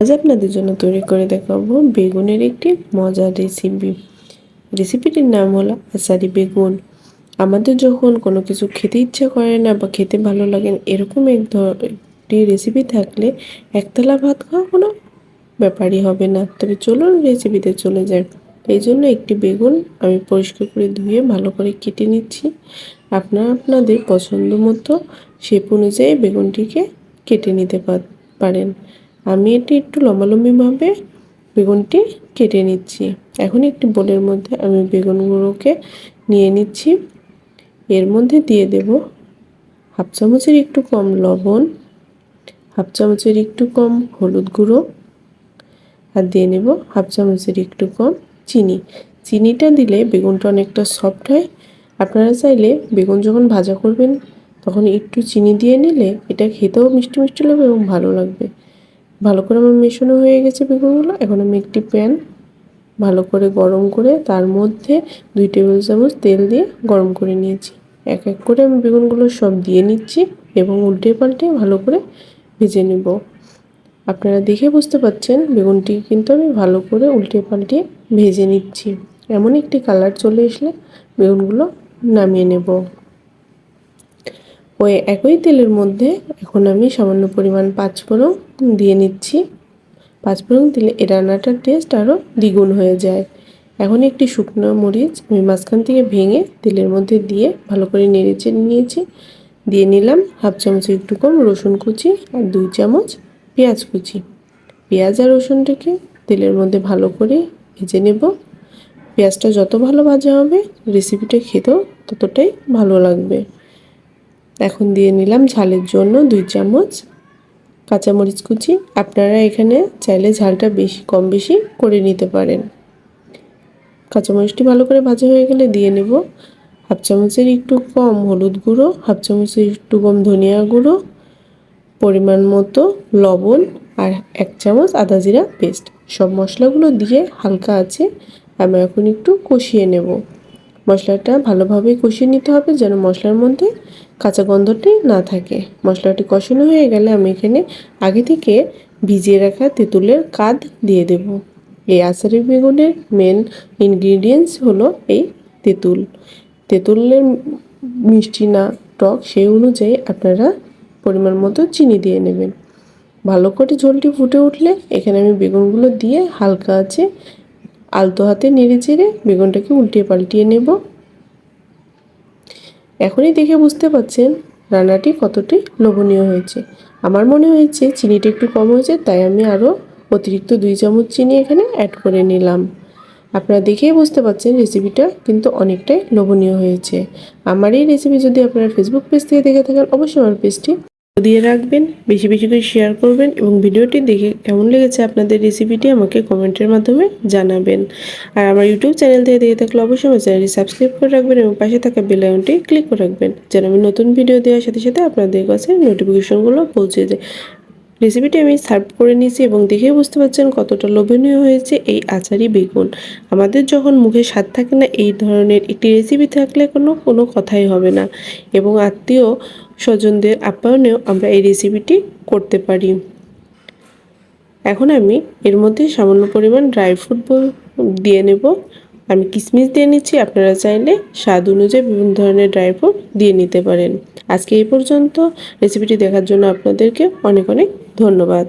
আজ আপনাদের জন্য তৈরি করে দেখাবো বেগুনের একটি মজার রেসিপি রেসিপিটির নাম হলো আসারি বেগুন। আমাদের যখন কোনো কিছু খেতে ইচ্ছা করে না বা খেতে ভালো লাগে এরকম এক একটি রেসিপি থাকলে একতলা ভাত খাওয়া কোনো ব্যাপারই হবে না। তবে চলুন রেসিপিতে চলে যাই। এই জন্য একটি বেগুন আমি পরিষ্কার করে ধুয়ে ভালো করে কেটে নিচ্ছি। আপনারা আপনাদের পছন্দ মতো শেপ অনুযায়ী বেগুনটিকে কেটে নিতে পারেন। আমি এটি একটু লম্বালম্বিভাবে বেগুনটি কেটে নিচ্ছি। এখন একটি বোলের মধ্যে আমি বেগুনগুলোকে নিয়ে নিচ্ছি। এর মধ্যে দিয়ে দেব হাফ চামচের একটু কম লবণ, হাফ চামচের একটু কম হলুদ গুঁড়ো আর দিয়ে নেব হাফ চামচের একটু কম চিনি। চিনিটা দিলে বেগুনটা অনেকটা সফট হয়। আপনারা চাইলে বেগুন যখন ভাজা করবেন তখন একটু চিনি দিয়ে নিলে এটা খেতেও মিষ্টি মিষ্টি লাগবে এবং ভালো লাগবে। ভালো করে আমার মেশানো হয়ে গেছে বেগুনগুলো। এখন আমি একটি প্যান ভালো করে গরম করে তার মধ্যে দুই টেবিল চামচ তেল দিয়ে গরম করে নিয়েছি। এক এক করে আমি বেগুনগুলো সব দিয়ে নিচ্ছি এবং উল্টে পাল্টে ভালো করে ভেজে নেব। আপনারা দেখে বুঝতে পাচ্ছেন বেগুনটি কিন্তু আমি ভালো করে উল্টে পাল্টে ভেজে নিচ্ছি। এমন একটি কালার চলে আসলে বেগুনগুলো নামিয়ে নেব। ওই একই তেলের মধ্যে এখন আমি সামান্য পরিমাণ পাঁচফোড়ন দিয়ে নিচ্ছি। পাঁচফোড়ন দিলে এ রান্নাটার টেস্ট আরও দ্বিগুণ হয়ে যায়। এখন একটি শুকনো মরিচ আমি মাঝখান থেকে ভেঙে তেলের মধ্যে দিয়ে ভালো করে নেড়ে চেড়ে নিয়েছি। দিয়ে নিলাম হাফ চামচ একটু কম রসুন কুচি আর দুই চামচ পেঁয়াজ কুচি। পেঁয়াজ আর রসুনটাকে তেলের মধ্যে ভালো করে ভেজে নেব। পেঁয়াজটা যত ভালো ভাজা হবে রেসিপিটা খেতেও ততটাই ভালো লাগবে। এখন দিয়ে নিলাম ঝালের জন্য দুই চামচ কাঁচামরিচ কুচি। আপনারা এখানে চাইলে ঝালটা বেশি, কম বেশি করে নিতে পারেন। কাঁচামরিচটি ভালো করে ভাজা হয়ে গেলে দিয়ে নেব হাফ চামচের একটু কম হলুদ গুঁড়ো, হাফ চামচের একটু কম ধনিয়া গুঁড়ো, পরিমাণ মতো লবণ আর এক চামচ আদা জিরা পেস্ট। সব মশলাগুলো দিয়ে হালকা আছে, আমি এখন একটু কষিয়ে নেব। মশলাটা ভালোভাবে কষিয়ে নিতে হবে যেন মশলার মধ্যে কাঁচা গন্ধটি না থাকে। মশলাটি কষানো হয়ে গেলে আমি এখানে আগে থেকে ভিজিয়ে রাখা তেঁতুলের কাদ দিয়ে দেব। এই আচারি বেগুনের মেন ইনগ্রিডিয়েন্টস হলো এই তেঁতুল। তেঁতুলের মিষ্টি না টক সেই অনুযায়ী আপনারা পরিমাণ মতো চিনি দিয়ে নেবেন। ভালো করে ঝোলটি ফুটে উঠলে এখানে আমি বেগুনগুলো দিয়ে হালকা আছে আলতো হাতে নেড়ে চেড়ে বেগুনটাকে উল্টিয়ে পাল্টিয়ে নেব। এখনই দেখে বুঝতে পাচ্ছেন রান্নাটি কতটি লোভনীয় হয়েছে। আমার মনে হয়েছে চিনিটা একটু কম হয়েছে, তাই আমি আরও অতিরিক্ত দুই চামচ চিনি এখানে অ্যাড করে নিলাম। আপনারা দেখেই বুঝতে পারছেন রেসিপিটা কিন্তু অনেকটাই লোভনীয় হয়েছে। আমার এই রেসিপি যদি আপনারা ফেসবুক পেজ থেকে দেখে থাকেন, অবশ্যই আমার পেজটি দিয়ে রাখবেন, বেশি বেশি করে শেয়ার করবেন এবং ভিডিওটি দেখে কেমন লেগেছে আপনাদের রেসিপিটি আমাকে কমেন্টের মাধ্যমে জানাবেন। আর আমার ইউটিউব চ্যানেল থেকে দেখে থাকলে অবশ্যই আমার চ্যানেলটি সাবস্ক্রাইব করে রাখবেন এবং পাশে থাকা বেল আইকনটি ক্লিক করে রাখবেন, যেন আমি নতুন ভিডিও দেওয়ার সাথে সাথে আপনাদের কাছে নোটিফিকেশনগুলো পৌঁছে যায়। রেসিপিটি আমি সার্ভ করে নিয়েছি এবং দেখে বুঝতে পারছেন কতটা লোভনীয় হয়েছে এই আচারি বেগুন। আমাদের যখন মুখে স্বাদ থাকে না, এই ধরনের একটি রেসিপি থাকলে কোনো কোনো কথাই হবে না এবং আত্মীয় স্বজনদের আপ্যায়নেও আমরা এই রেসিপিটি করতে পারি। এখন আমি এর মধ্যে সামান্য পরিমাণ ড্রাই ফ্রুট দিয়ে নেব। আমি কিসমিস দিয়ে নিচ্ছি, আপনারা চাইলে স্বাদ অনুযায়ী বিভিন্ন ধরনের ড্রাই ফ্রুট দিয়ে নিতে পারেন। আজকে এই পর্যন্ত। রেসিপিটি দেখার জন্য আপনাদেরকে অনেক অনেক ধন্যবাদ।